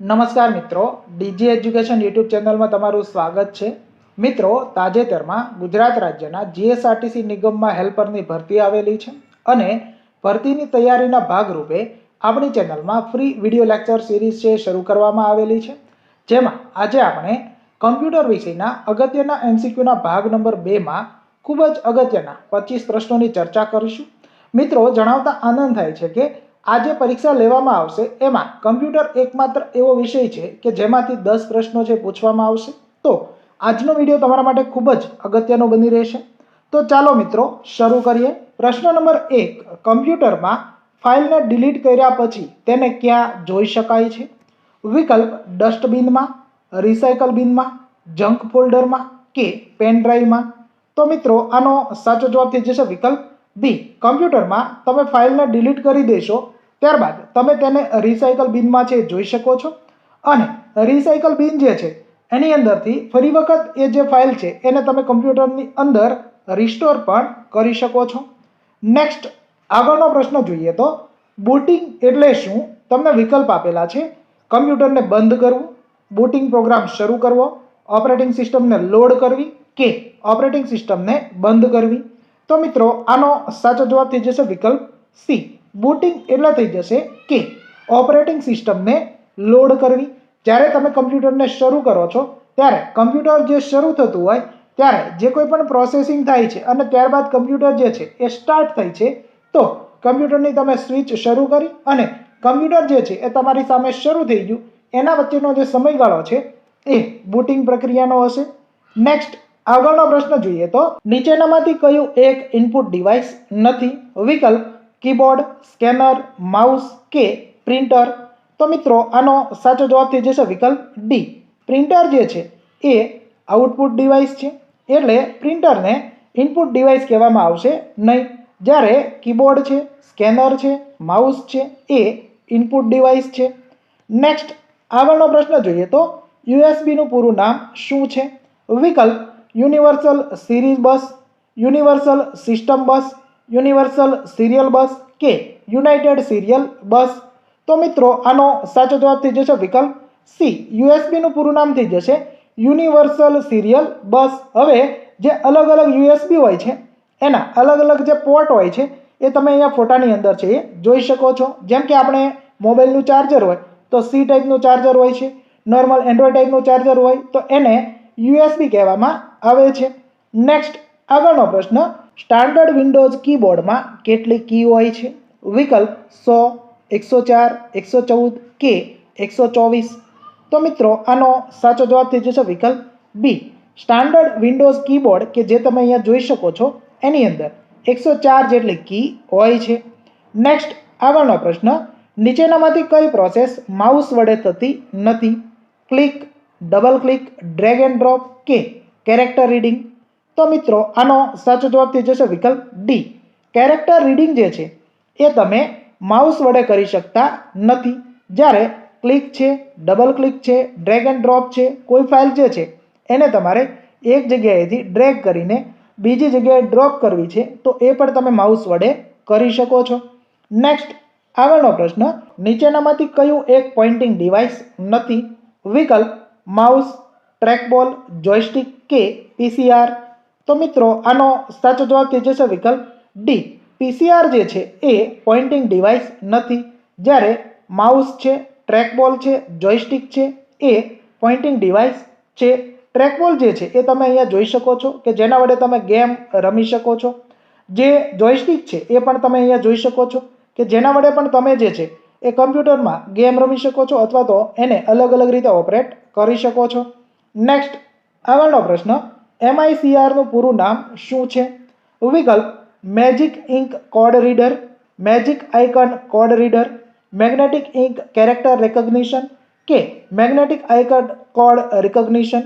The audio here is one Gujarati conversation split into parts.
નમસ્કાર મિત્રો, ડીજી એજ્યુકેશન યુટ્યુબ ચેનલમાં તમારું સ્વાગત છે. મિત્રો, તાજેતરમાં ગુજરાત રાજ્યના જીએસઆરટીસી નિગમમાં હેલ્પરની ભરતી આવેલી છે અને ભરતીની તૈયારીના ભાગરૂપે આપણી ચેનલમાં ફ્રી વીડિયો લેક્ચર સિરીઝ છે શરૂ કરવામાં આવેલી છે. જેમાં આજે આપણે કમ્પ્યુટર વિષયના અગત્યના એમસીક્યુના ભાગ નંબર બેમાં ખૂબ જ અગત્યના પચીસ પ્રશ્નોની ચર્ચા કરીશું. મિત્રો, જણાવતા આનંદ થાય છે કે આ જે પરીક્ષા લેવામાં આવશે, એમાં કમ્પ્યુટર એકમાત્ર એવો વિષય છે કે જેમાંથી દસ પ્રશ્નો છે પૂછવામાં આવશે. તો આજનો વીડિયો તમારા માટે ખૂબ જ અગત્યનો બની રહેશે. તો ચાલો મિત્રો, શરૂ કરીએ. પ્રશ્ન નંબર એક, કમ્પ્યુટરમાં ફાઇલને ડિલીટ કર્યા પછી તેને ક્યાં જોઈ શકાય છે? વિકલ્પ ડસ્ટબિનમાં, રિસાયકલ બિનમાં, જંક ફોલ્ડરમાં કે પેન ડ્રાઈવમાં? તો મિત્રો, આનો સાચો જવાબ થઈ જશે વિકલ્પ બી. કમ્પ્યુટરમાં તમે ફાઇલને ડિલીટ કરી દેશો ત્યારબાદ તમે તેને રિસાયકલ બિનમાં છે જોઈ શકો છો. અને રિસાયકલ બિન જે છે, એની અંદરથી ફરી વખત એ જે ફાઇલ છે, એને તમે કમ્પ્યુટરની અંદર રિસ્ટોર પણ કરી શકો છો. નેક્સ્ટ આગળનો પ્રશ્ન જોઈએ તો બુટિંગ એટલે શું? તમને વિકલ્પ આપેલા છે કમ્પ્યુટરને બંધ કરવું બુટિંગ પ્રોગ્રામ શરૂ કરવો ઓપરેટિંગ સિસ્ટમને લોડ કરવી કે ઓપરેટિંગ સિસ્ટમને બંધ કરવી? તો મિત્રો, આનો સાચો જવાબ થઈ જશે વિકલ્પ સી બુટિંગ એટલે થઈ જશે કે ઓપરેટિંગ સિસ્ટમને લોડ કરવી. જ્યારે તમે કમ્પ્યુટરને શરૂ કરો છો, ત્યારે કમ્પ્યુટર જે શરૂ થતું હોય, ત્યારે જે કોઈ પણ પ્રોસેસિંગ થાય છે અને ત્યારબાદ કમ્પ્યુટર જે છે એ સ્ટાર્ટ થાય છે, તો કમ્પ્યુટરની તમે સ્વિચ શરૂ કરી અને કમ્પ્યુટર જે છે એ તમારી સામે શરૂ થઈ ગયું. એના વચ્ચેનો જે સમયગાળો છે એ બુટિંગ પ્રક્રિયાનો હશે. નેક્સ્ટ આગળનો પ્રશ્ન જોઈએ તો નીચેનામાંથી કયું એક ઇનપુટ ડિવાઇસ નથી? વિકલ્પ કીબોર્ડ, સ્કેનર, માઉસ કે પ્રિન્ટર? તો મિત્રો, આનો સાચો જવાબ થઈ જશે વિકલ્પ ડી પ્રિન્ટર જે છે, એ આઉટપુટ ડિવાઇસ છે. એટલે પ્રિન્ટરને ઇનપુટ ડિવાઇસ કહેવામાં આવશે નહીં. જ્યારે કીબોર્ડ છે, સ્કેનર છે, માઉસ છે, એ ઇનપુટ ડિવાઇસ છે. નેક્સ્ટ, આગળનો પ્રશ્ન જોઈએ તો યુએસબીનું પૂરું નામ શું છે? વિકલ્પ, universal series bus, universal system bus universal serial bus કે યુનાઇટેડ સિરિયલ બસ? તો મિત્રો, આનો સાચો જવાબ થઈ જશે વિકલ્પ સી. યુએસબીનું પૂરું નામ થઈ જશે યુનિવર્સલ સિરિયલ બસ. હવે જે અલગ અલગ યુએસબી હોય છે, એના અલગ અલગ જે પોર્ટ હોય છે, એ તમે અહીંયા ફોટાની અંદર છે, એ જોઈ શકો છો. જેમ કે આપણે મોબાઈલનું ચાર્જર હોય, તો સી ટાઈપનું ચાર્જર હોય છે. નોર્મલ એન્ડ્રોઈડ ટાઈપનું ચાર્જર હોય, તો એને યુએસબી કહેવામાં આવે છે. નેક્સ્ટ, આગળનો પ્રશ્ન સ્ટાન્ડર્ડ વિન્ડોઝ કીબોર્ડમાં કેટલી કી હોય છે? વિકલ્પ સો, એકસો ચાર, એકસો ચૌદ, કે એકસો ચોવીસ. તો મિત્રો, આનો સાચો જવાબ થઈ જશે વિકલ્પ બી. સ્ટાન્ડર્ડ વિન્ડોઝ કીબોર્ડ કે જે તમે અહીંયા જોઈ શકો છો, એની અંદર એકસો ચાર જેટલી કી હોય છે. નેક્સ્ટ, આગળનો પ્રશ્ન, નીચેનામાંથી કઈ પ્રોસેસ માઉસ વડે થતી નથી? Click, double click, drag and drop કે કેરેક્ટર રીડિંગ? તો મિત્રો, આનો સાચો જવાબ થઈ જશે વિકલ્પ ડી કેરેક્ટર રીડિંગ જે છે, એ તમે માઉસ વડે કરી શકતા નથી. જ્યારે ક્લિક છે ડબલ ક્લિક છે ડ્રેગ એન્ડ ડ્રોપ છે, કોઈ ફાઇલ જે છે, એને તમારે એક જગ્યાએથી ડ્રેગ કરીને બીજી જગ્યાએ ડ્રોપ કરવી છે, તો એ પણ તમે માઉસ વડે કરી શકો છો. નેક્સ્ટ આગળનો પ્રશ્ન, નીચેનામાંથી કયું એક પોઇન્ટિંગ ડિવાઇસ નથી? વિકલ્પ માઉસ ટ્રેકબોલ જોયસ્ટિક કે પીસીઆર તો મિત્રો, આનો સાચો જવાબ થઈ જશે વિકલ્પ ડી પીસીઆર જે છે એ પોઇન્ટિંગ ડિવાઇસ નથી. જ્યારે માઉસ છે ટ્રેકબોલ છે જોઈસ્ટિક છે, એ પોઇન્ટિંગ ડિવાઇસ છે. ટ્રેકબોલ જે છે એ તમે અહીંયા જોઈ શકો છો કે જેના વડે તમે ગેમ રમી શકો છો. જે જોઈસ્ટિક છે એ પણ તમે અહીંયા જોઈ શકો છો કે જેના વડે પણ તમે જે છે એ કમ્પ્યુટરમાં ગેમ રમી શકો છો અથવા તો એને અલગ અલગ રીતે ઓપરેટ કરી શકો છો. નેક્સ્ટ આગળનો પ્રશ્ન એમઆઈસીઆરનું પૂરું નામ શું છે? વિકલ્પ magic ink code reader magic icon code reader magnetic ink character recognition કે મેગ્નેટિક આઇકન કોડ રિકગ્નિશન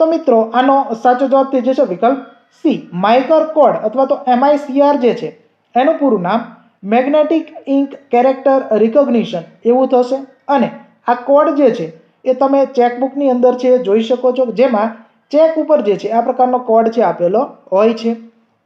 તો મિત્રો, આનો સાચો જવાબ થઈ જશે વિકલ્પ સી માઇકર કોડ અથવા તો એમઆઈસીઆર જે છે, એનું પૂરું નામ મેગ્નેટિક ઇન્ક કેરેક્ટર રિકગ્નિશન એવું થશે. અને આ કોડ જે છે, એ તમે ચેકબુકની અંદર છે, જોઈ શકો છો, જેમાં ચેક ઉપર જે છે, આ પ્રકારનો કોડ છે આપેલો હોય છે.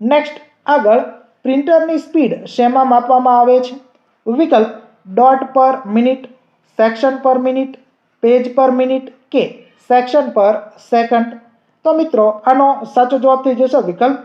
નેક્સ્ટ આગળ પ્રિન્ટરની સ્પીડ શેમાં માપવામાં આવે છે? વિકલ્પ dot per minute section per minute page per minute કે સેક્શન પર સેકન્ડ તો મિત્રો, આનો સાચો જવાબ થઈ જશે વિકલ્પ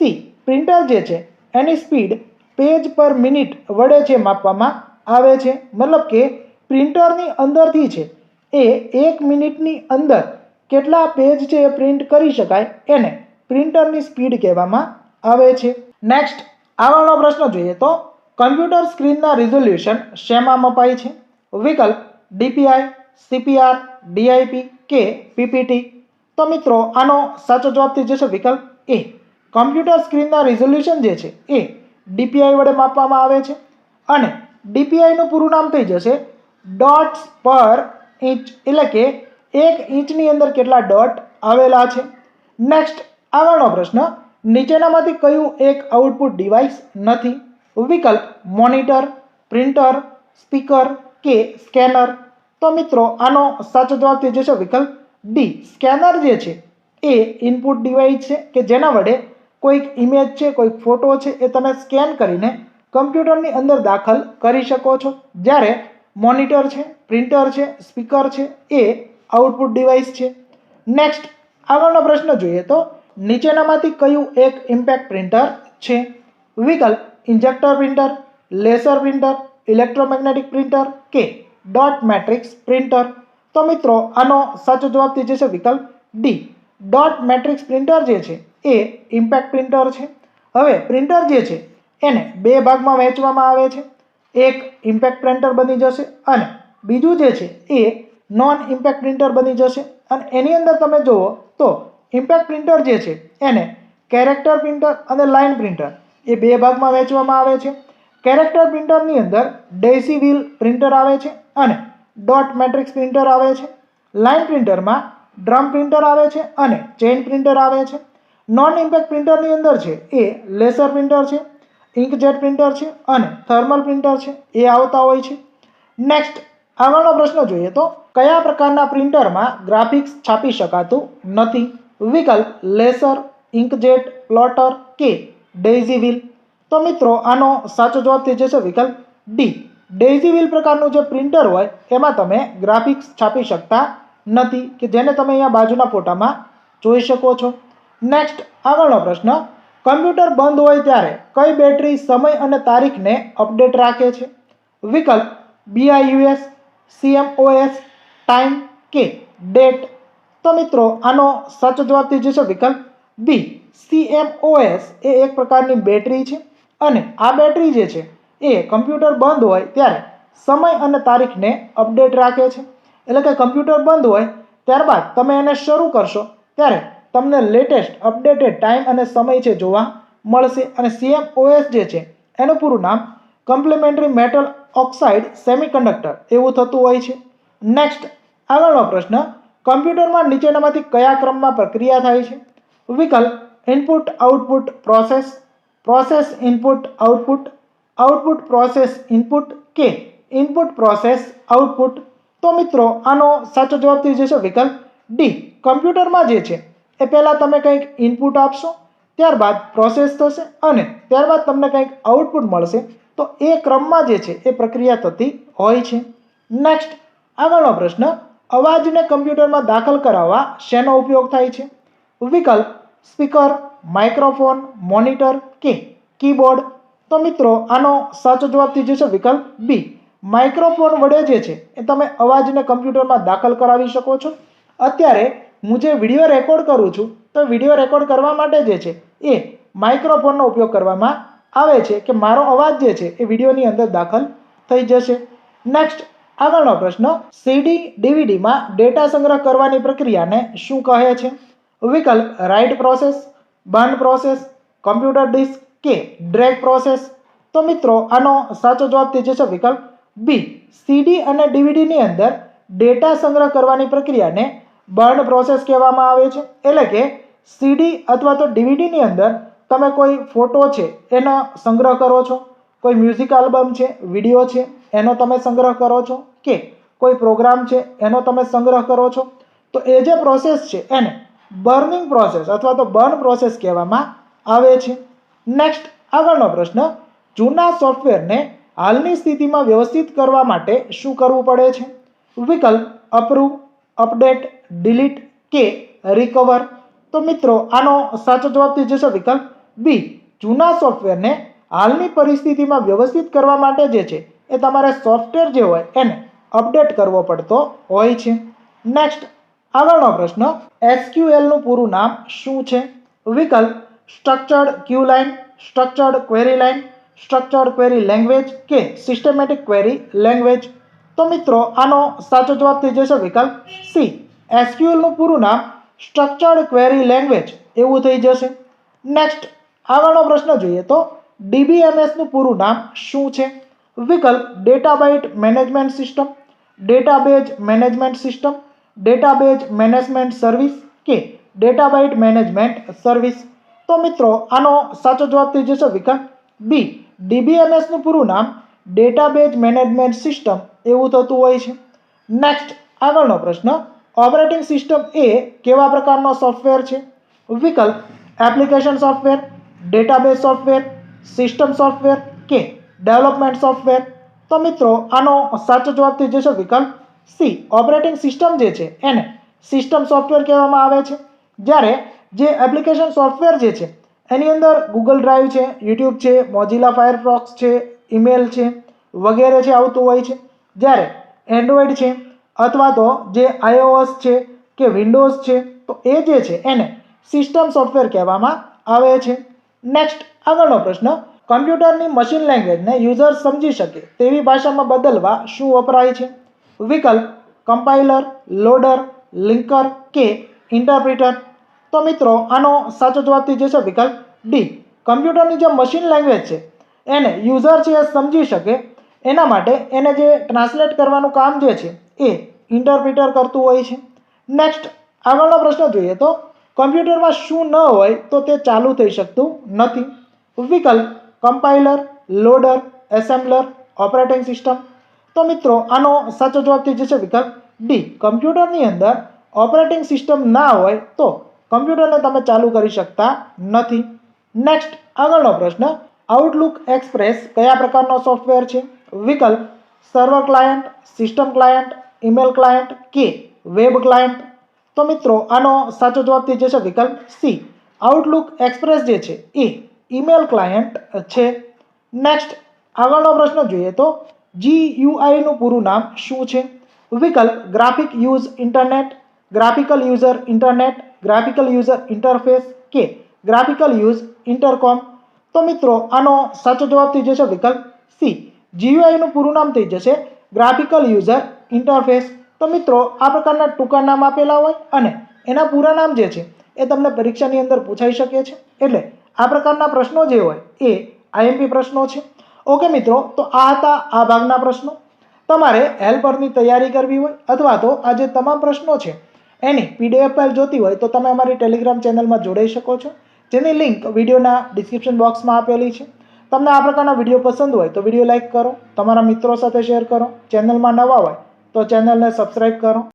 સી પ્રિન્ટર જે છે, એની સ્પીડ પેજ પર મિનિટ વડે છે માપવામાં આવે છે. મતલબ કે પ્રિન્ટરની અંદરથી છે, એ એક મિનિટની અંદર કેટલા પેજ છે એ પ્રિન્ટ કરી શકાય એને પ્રિન્ટરની સ્પીડ કહેવામાં આવે છે. નેક્સ્ટ આગળનો પ્રશ્ન જોઈએ તો કમ્પ્યુટર સ્ક્રીનના રિઝોલ્યુશન શેમાં મપાય છે? વિકલ્પ ડીપીઆઈ સીપીઆર ડીઆઈપી કે પીપીટી તો મિત્રો, આનો સાચો જવાબ થઈ જશે વિકલ્પ એ કમ્પ્યુટર સ્ક્રીનના રિઝોલ્યુશન જે છે એ ડીપીઆઈ વડે માપવામાં આવે છે અને ડીપીઆઈનું પૂરું નામ થઈ જશે ડોટ્સ પર ઇંચ એટલે કે એક ઇંચની અંદર કેટલા ડોટ આવેલા છે? નેક્સ્ટ આગળનો પ્રશ્ન, નીચેનામાંથી કયું એક આઉટપુટ ડિવાઇસ નથી? વિકલ્પ, મોનિટર, પ્રિન્ટર, સ્પીકર કે સ્કેનર? તો મિત્રો, આનો સાચો જવાબ થઈ જશે વિકલ્પ ડી સ્કેનર જે છે, એ ઇનપુટ ડિવાઇસ છે કે જેના વડે કોઈક ઇમેજ છે, કોઈક ફોટો છે, એ તમે સ્કેન કરીને કમ્પ્યુટરની અંદર દાખલ કરી શકો છો. જ્યારે મોનિટર છે, પ્રિન્ટર છે, સ્પીકર છે, એ આઉટપુટ ડિવાઇસ છે. નેક્સ્ટ આગળનો પ્રશ્ન જોઈએ તો નીચેનામાંથી કયું એક ઇમ્પેક્ટ પ્રિન્ટર છે? વિકલ્પ injector printer laser printer electromagnetic printer કે ડોટ મેટ્રિક્સ પ્રિન્ટર તો મિત્રો, આનો સાચો જવાબ થઈ જશે વિકલ્પ ડી ડોટ મેટ્રિક્સ પ્રિન્ટર જે છે, એ ઇમ્પેક્ટ પ્રિન્ટર છે. હવે પ્રિન્ટર જે છે, એને બે ભાગમાં વહેંચવામાં આવે છે. એક ઇમ્પેક્ટ પ્રિન્ટર બની જશે અને બીજું જે છે, એ નોન ઇમ્પેક્ટ પ્રિન્ટર બની જશે. અને એની અંદર તમે જુઓ તો ઇમ્પેક્ટ પ્રિન્ટર જે છે, એને કેરેક્ટર પ્રિન્ટર અને લાઇન પ્રિન્ટર એ બે ભાગમાં વહેંચવામાં આવે છે. કેરેક્ટર પ્રિન્ટરની અંદર ડેસી વ્હીલ પ્રિન્ટર આવે છે અને ડોટ મેટ્રિક્સ પ્રિન્ટર આવે છે. લાઇન પ્રિન્ટરમાં ડ્રમ પ્રિન્ટર આવે છે અને ચેઇન પ્રિન્ટર આવે છે. નોન ઇમ્પેક્ટ પ્રિન્ટરની અંદર છે એ લેસર પ્રિન્ટર છે ઇન્કજેટ પ્રિન્ટર છે અને થર્મલ પ્રિન્ટર છે, એ આવતા હોય છે. નેક્સ્ટ આગળનો પ્રશ્ન જોઈએ તો કયા પ્રકારના પ્રિન્ટરમાં ગ્રાફિક્સ છાપી શકાતું નથી? વિકલ્પ લેસર ઇન્કજેટ પ્લોટર કે ડેઝી વ્હીલ? તો મિત્રો, આનો સાચો જવાબ થઈ જશે વિકલ્પ ડી. ડેઝી વ્હીલ પ્રકારનું જે પ્રિન્ટર હોય, એમાં તમે ગ્રાફિક્સ છાપી શકતા નથી, કે જેને તમે અહીંયા બાજુના ફોટામાં જોઈ શકો છો. નેક્સ્ટ, આગળનો પ્રશ્ન. કમ્પ્યુટર બંધ હોય ત્યારે કઈ બેટરી સમય અને તારીખને અપડેટ રાખે છે? વિકલ્પ બીઆઈયુએસ સીએમઓએસ ટાઈમ કે ડેટ તો મિત્રો, આનો સાચો જવાબ થઈ જશે વિકલ્પ બી સીએમઓએસ એ એક પ્રકારની બેટરી છે અને આ બેટરી જે છે એ કમ્પ્યુટર બંધ હોય ત્યારે સમય અને તારીખને અપડેટ રાખે છે. એટલે કે કમ્પ્યુટર બંધ હોય ત્યારબાદ તમે એને શરૂ કરશો ત્યારે તમને લેટેસ્ટ અપડેટેડ ટાઈમ અને સમય છે જોવા મળશે. અને સીએમઓએસ જે છે, એનું પૂરું નામ કમ્પ્લિમેન્ટરી મેટલ ઓક્સાઇડ સેમિકન્ડક્ટર એવું થતું હોય છે. નેક્સ્ટ આગળનો પ્રશ્ન, કમ્પ્યુટરમાં નીચેનામાંથી કયા ક્રમમાં પ્રક્રિયા થાય છે? વિકલ્પ input output process process input output output process input કે ઇનપુટ પ્રોસેસ આઉટપુટ તો મિત્રો, આનો સાચો જવાબ થઈ જશે વિકલ્પ ડી કમ્પ્યુટરમાં જે છે, એ પહેલાં તમે કંઈક ઇનપુટ આપશો, ત્યારબાદ પ્રોસેસ થશે અને ત્યારબાદ તમને કંઈક આઉટપુટ મળશે. તો એ ક્રમમાં જે છે, એ પ્રક્રિયા થતી હોય છે. નેક્સ્ટ આગળનો પ્રશ્ન, અવાજને કમ્પ્યુટરમાં દાખલ કરાવવા શેનો ઉપયોગ થાય છે? વિકલ્પ, સ્પીકર, માઇક્રોફોન, મોનિટર કે કીબોર્ડ? તો મિત્રો, આનો સાચો જવાબ થઈ જશે વિકલ્પ બી. માઇક્રોફોન વડે જે છે, એ તમે અવાજને કમ્પ્યુટરમાં દાખલ કરાવી શકો છો. અત્યારે, હું જે વીડિયો રેકોર્ડ કરું છું, તો વીડિયો રેકોર્ડ કરવા માટે જે છે, એ માઇક્રોફોનનો ઉપયોગ કરવામાં આવે છે કે મારો અવાજ જે છે, એ વિડીયોની અંદર દાખલ થઈ જશે. નેક્સ્ટ આગળનો પ્રશ્ન સીડી ડીવીડીમાં ડેટા સંગ્રહ કરવાની પ્રક્રિયાને શું કહે છે? વિકલ્પ, write process burn process, computer disk કે ડ્રેગ પ્રોસેસ? તો મિત્રો, આનો સાચો જવાબ તે છે વિકલ્પ બી સીડી અને ડીવીડીની અંદર ડેટા સંગ્રહ કરવાની પ્રક્રિયાને બર્ન પ્રોસેસ કહેવામાં આવે છે. એટલે કે સીડી અથવા તો ડીવીડીની અંદર તમે કોઈ ફોટો છે, એનો સંગ્રહ કરો છો. કોઈ મ્યુઝિક આલ્બમ છે વીડિયો છે, એનો તમે સંગ્રહ કરો છો કે કોઈ પ્રોગ્રામ છે, એનો તમે સંગ્રહ કરો છો, તો એ જે પ્રોસેસ છે એને બર્નિંગ પ્રોસેસ અથવા તો બર્ન પ્રોસેસ કહેવામાં આવે છે. નેક્સ્ટ આગળનો પ્રશ્ન, જૂના સોફ્ટવેરને હાલની સ્થિતિમાં વ્યવસ્થિત કરવા માટે શું કરવું પડે છે? વિકલ્પ અપ્રૂવ અપડેટ ડિલીટ કે રિકવર તો મિત્રો, આનો સાચો જવાબ થઈ જશે વિકલ્પ બી જૂના સોફ્ટવેરને હાલની પરિસ્થિતિમાં વ્યવસ્થિત કરવા માટે જે છે એ તમારે સોફ્ટવેર જે હોય એને અપડેટ કરવો પડતો હોય છે. નેક્સ્ટ આગળનો પ્રશ્ન એસક્યુએલનું પૂરું નામ શું છે? વિકલ્પ structured queue line structured query line structured query language કે સિસ્ટમેટિક ક્વેરી લેંગ્વેજ તો મિત્રો, આનો સાચો જવાબ થઈ જશે વિકલ્પ સી એસક્યુએલનું પૂરું નામ સ્ટ્રક્ચર્ડ ક્વેરી લેંગ્વેજ એવું થઈ જશે. નેક્સ્ટ આગળનો પ્રશ્ન જોઈએ તો DBMS નું પૂરું નામ શું છે? વિકલ્પ data byte management system, database management system, database management service કે ડેટાબાઇટ મેનેજમેન્ટ સર્વિસ? તો મિત્રો, આનો સાચો જવાબ થઈ જશે વિકલ્પ બી. ડીબીએમએસનું પૂરું નામ ડેટાબેઝ મેનેજમેન્ટ સિસ્ટમ એવું થતું હોય છે. નેક્સ્ટ આગળનો પ્રશ્ન. ઓપરેટિંગ સિસ્ટમ એ કેવા પ્રકારનો સોફ્ટવેર છે? વિકલ્પ, application software, database software system software કે ડેવલપમેન્ટ સોફ્ટવેર? તો મિત્રો, આનો સાચો જવાબ થઈ જશે વિકલ્પ સી. ઓપરેટિંગ સિસ્ટમ જે છે, એને સિસ્ટમ સોફ્ટવેર કહેવામાં આવે છે. જ્યારે જે એપ્લિકેશન સોફ્ટવેર જે છે, એની અંદર ગૂગલ ડ્રાઈવ છે યુટ્યુબ છે મોઝિલા ફાયરફોક્સ છે ઈમેલ છે, વગેરે છે આવતું હોય છે. જ્યારે એન્ડ્રોઈડ છે, અથવા તો જે આઈઓએસ છે કે વિન્ડોઝ છે, તો એ જે છે, એને સિસ્ટમ સોફ્ટવેર કહેવામાં આવે છે. નેક્સ્ટ આગળનો પ્રશ્ન કમ્પ્યુટરની મશીન લેંગ્વેજને યુઝર સમજી શકે તેવી ભાષામાં બદલવા શું વપરાય છે? વિકલ્પ કમ્પાઇલર લોડર લિંકર કે ઇન્ટરપ્રિટર તો મિત્રો, આનો સાચો જવાબ થઈ જશે વિકલ્પ ડી કમ્પ્યુટરની જે મશીન લેંગ્વેજ છે, એને યુઝર છે એ સમજી શકે, એના માટે એને જે ટ્રાન્સલેટ કરવાનું કામ જે છે, એ ઇન્ટરપ્રિટર કરતું હોય છે. નેક્સ્ટ આગળનો પ્રશ્ન જોઈએ તો કમ્પ્યુટરમાં શું ન હોય તો તે ચાલુ થઈ શકતું નથી. વિકલ્પ compiler loader assembler operating system તો મિત્રો, આનો સાચો જવાબ થઈ જશે વિકલ્પ ડી કમ્પ્યુટરની અંદર ઓપરેટિંગ સિસ્ટમ ના હોય તો કમ્પ્યુટરને તમે ચાલુ કરી શકતા નથી. નેક્સ્ટ આગળનો પ્રશ્ન આઉટલુક એક્સપ્રેસ કયા પ્રકારનો સોફ્ટવેર છે? વિકલ્પ server client system client email client કે વેબ ક્લાયન્ટ તો મિત્રો, આનો સાચો જવાબ થઈ જશે વિકલ્પ સી આઉટલુક એક્સપ્રેસ જે છે, એ ઈમેલ ક્લાયન્ટ છે. નેક્સ્ટ આગળનો પ્રશ્ન જોઈએ તો જીયુઆઈનું પૂરું નામ શું છે? વિકલ્પ graphic use internet graphical user internet graphical user interface કે ગ્રાફિકલ યુઝ ઇન્ટરકોમ તો મિત્રો, આનો સાચો જવાબ થઈ જશે વિકલ્પ સી જીયુઆઈનું પૂરું નામ થઈ જશે ગ્રાફિકલ યુઝર ઇન્ટરફેસ તો મિત્રો, આ પ્રકારના ટૂંકા નામ આપેલા હોય અને એના પૂરા નામ જે છે એ તમને પરીક્ષાની અંદર પૂછાઈ શકે છે. એટલે આ પ્રકારના પ્રશ્નો જે હોય એ આઈએમપી પ્રશ્નો છે. ઓકે મિત્રો, તો આ હતા આ ભાગના પ્રશ્નો. તમારે હેલ્પરની તૈયારી કરવી હોય અથવા તો આ જે તમામ પ્રશ્નો છે, એની પીડીએફ ફાઇલ જોતી હોય તો તમે અમારી ટેલિગ્રામ ચેનલમાં જોડાઈ શકો છો, જેની લિંક વિડીયોના ડિસ્ક્રિપ્શન બોક્સમાં આપેલી છે. તમને આ પ્રકારના વીડિયો પસંદ હોય તો વીડિયો લાઇક કરો, તમારા મિત્રો સાથે શેર કરો. ચેનલમાં નવા હોય તો ચેનલને સબસ્ક્રાઈબ કરો.